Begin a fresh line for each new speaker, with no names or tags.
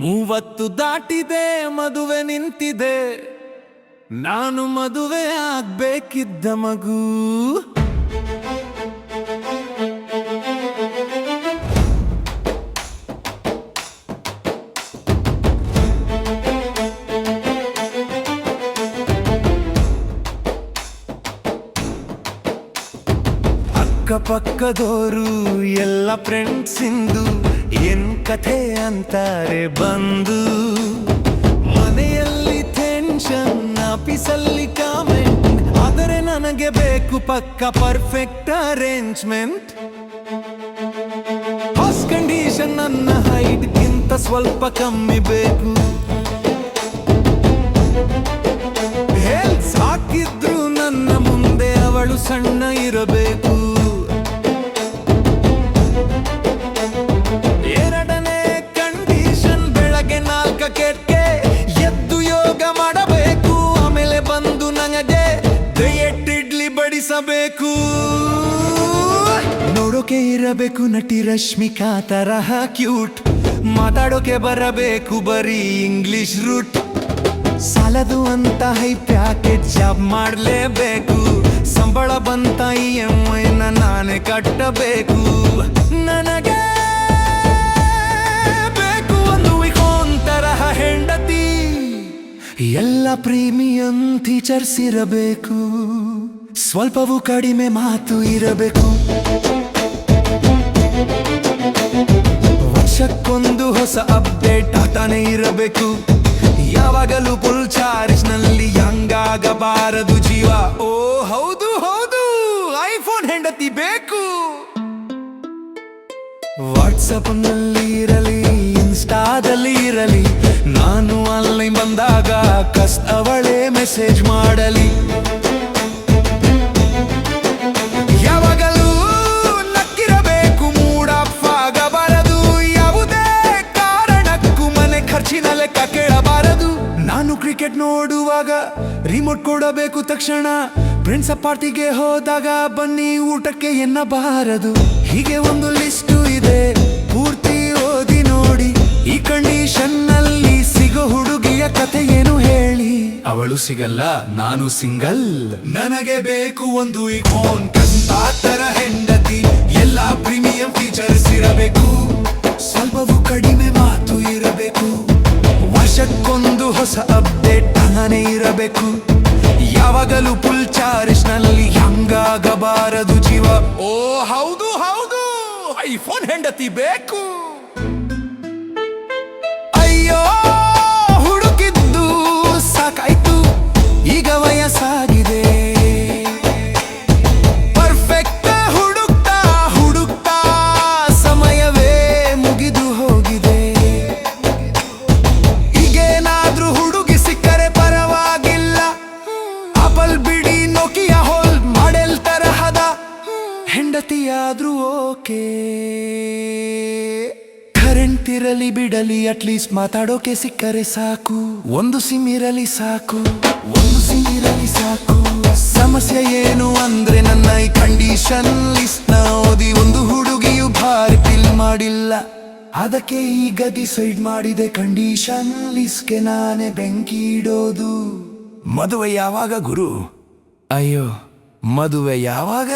ಮೂವತ್ತು ದಾಟಿದೆ ಮದುವೆ ನಿಂತಿದೆ. ನಾನು ಮದುವೆ ಆಗ್ಬೇಕಿದ್ದ ಮಗು. ಅಕ್ಕಪಕ್ಕದೋರು ಎಲ್ಲ ಫ್ರೆಂಡ್ಸ್ ಇಂದು. ಏನ್ ಕಥೆ ಅಂತಾರೆ ಬಂದು? ಮನೆಯಲ್ಲಿ ಟೆನ್ಷನ್ ಆಫೀಸಲ್ಲಿ ಕಾಮೆಂಟ್ ಆದರೆ ನನಗೆ ಬೇಕು ಪಕ್ಕ ಪರ್ಫೆಕ್ಟ್ ಅರೇಂಜ್ಮೆಂಟ್ ಫಸ್ಟ್ ಕಂಡೀಷನ್ ನನ್ನ ಹೈಟ್ಗಿಂತ ಸ್ವಲ್ಪ ಕಮ್ಮಿ ಬೇಕು. ಹಾಕಿದ್ರು ನನ್ನ ಮುಂದೆ ಅವಳು ಸಣ್ಣ ಇರಬೇಕು. ಕೆಟ್ಗೆ ಎದ್ದು ಯೋಗ ಮಾಡಬೇಕು. ಆಮೇಲೆ ಬಂದು ನನಗೆ ಡಯಟ್ ಬಡಿಸಬೇಕು. ನೋಡೋಕೆ ಇರಬೇಕು ನಟಿ ರಶ್ಮಿಕಾ ತರಹ ಕ್ಯೂಟ್. ಮಾತಾಡೋಕೆ ಬರಬೇಕು ಬರೀ ಇಂಗ್ಲಿಷ್ ರೂಟ್. ಸಾಲದು ಅಂತ ಹೈ ಪ್ಯಾಕೆಟ್ ಜಾಬ್ ಮಾಡಲೇಬೇಕು. ಸಂಬಳ ಬಂತ ಇ ಎಂ ಐನ ನಾನೇ ಕಟ್ಟಬೇಕು. ನನಗೆ ಎಲ್ಲ ಪ್ರೀಮಿಯಂ ಟೀಚರ್ಸ್ ಇರಬೇಕು. ಸ್ವಲ್ಪವೂ ಕಡಿಮೆ ಮಾತು ಇರಬೇಕು. ವರ್ಷಕ್ಕೊಂದು ಹೊಸ ಅಪ್ಡೇಟ್ ಆಗ್ತಾನೆ ಇರಬೇಕು. ಯಾವಾಗಲೂ ಫುಲ್ ಚಾರ್ಜ್ನಲ್ಲಿ ಹಂಗಾಗಬಾರದು ಜೀವ. ಓ, ಹೌದು ಹೌದು. ಐಫೋನ್ ಹೆಂಡತಿ ಬೇಕು. ವಾಟ್ಸಪ್ನಲ್ಲಿ ಇರಲಿ ಇನ್ಸ್ಟಾದಲ್ಲಿ ಇರಲಿ ಬಂದಾಗ ಕಸ್ ಮೆಸೇಜ್ ಮಾಡಲಿ. ಯಾವಾಗಲೂ ನಕ್ಕಿರಬೇಕು ಮೂಡಪ್ಪ, ಆಗಬಾರದು. ಯಾವುದೇ ಕಾರಣಕ್ಕೂ ಮನೆ ಖರ್ಚಿನ ಲೆಕ್ಕ ಕೇಳಬಾರದು. ನಾನು ಕ್ರಿಕೆಟ್ ನೋಡುವಾಗ ರಿಮೋಟ್ ಕೊಡಬೇಕು ತಕ್ಷಣ. ಫ್ರೆಂಡ್ಸ್ ಪಾರ್ಟಿಗೆ ಹೋದಾಗ ಬನ್ನಿ ಊಟಕ್ಕೆ ಎನ್ನಬಾರದು. ಹೀಗೆ ಒಂದು ಲಿಸ್ಟು ಇದೆ, ಪೂರ್ತಿ ಓದಿ ನೋಡಿ. ಈ ಸಿಗೋ ಹುಡುಗಿಯ ಕಥೆ ಏನು ಹೇಳಿ? ಅವಳು ಸಿಗಲ್ಲ ನಾನು ಸಿಂಗಲ್. ನನಗೆ ಬೇಕು ಒಂದು ಇಕೋನ್ ಫೋನ್ ಕಂತಾತರ ಹೆಂಡತಿ ಎಲ್ಲಾ ಪ್ರೀಮಿಯಂ ಫೀಚರ್ಸ್ ಇರಬೇಕು. ಸ್ವಲ್ಪವೂ ಕಡಿಮೆ ಮಾತು ಇರಬೇಕು. ವರ್ಷಕ್ಕೊಂದು ಹೊಸ ಅಪ್ಡೇಟ್ ತಾನೇ ಇರಬೇಕು. ಯಾವಾಗಲೂ ಫುಲ್ ಚಾರ್ಜ್ನಲ್ಲಿ ಹಂಗಾಗಬಾರದು ಜೀವ. ಓ ಹೌದು ಹೌದು. ಐಫೋನ್ ಹೆಂಡತಿ ಬೇಕು. ಹೆಂಡತಿಯಾದ್ರೂ ಓಕೆ. ಕರೆಂಟ್ ಇರಲಿ, ಬಿಡಲಿ ಅಟ್ಲೀಸ್ಟ್ ಮಾತಾಡೋಕೆ ಸಿಕ್ಕರೆ ಸಾಕು. ಒಂದು ಸಿಮ್ ಇರಲಿ ಸಾಕು. ಒಂದು ಸಿಮ್ ಇರಲಿ ಸಾಕು. ಸಮಸ್ಯೆ ಏನು ಅಂದ್ರೆ ನನ್ನ ಈ ಕಂಡೀಷನ್ ಲಿಸ್ಟ್ ಓದಿ ಒಂದು ಹುಡುಗಿಯು ಭಾರಿ ಫಿಲ್ ಮಾಡಿಲ್ಲ. ಅದಕ್ಕೆ ಈಗ ಡಿಸೈಡ್ ಮಾಡಿದೆ ಕಂಡೀಷನ್ ಲಿಸ್ಟ್ಗೆ ನಾನೇ ಬೆಂಕಿ ಇಡೋದು. ಮದುವೆ ಯಾವಾಗ ಗುರು? ಅಯ್ಯೋ, ಮದುವೆ ಯಾವಾಗ?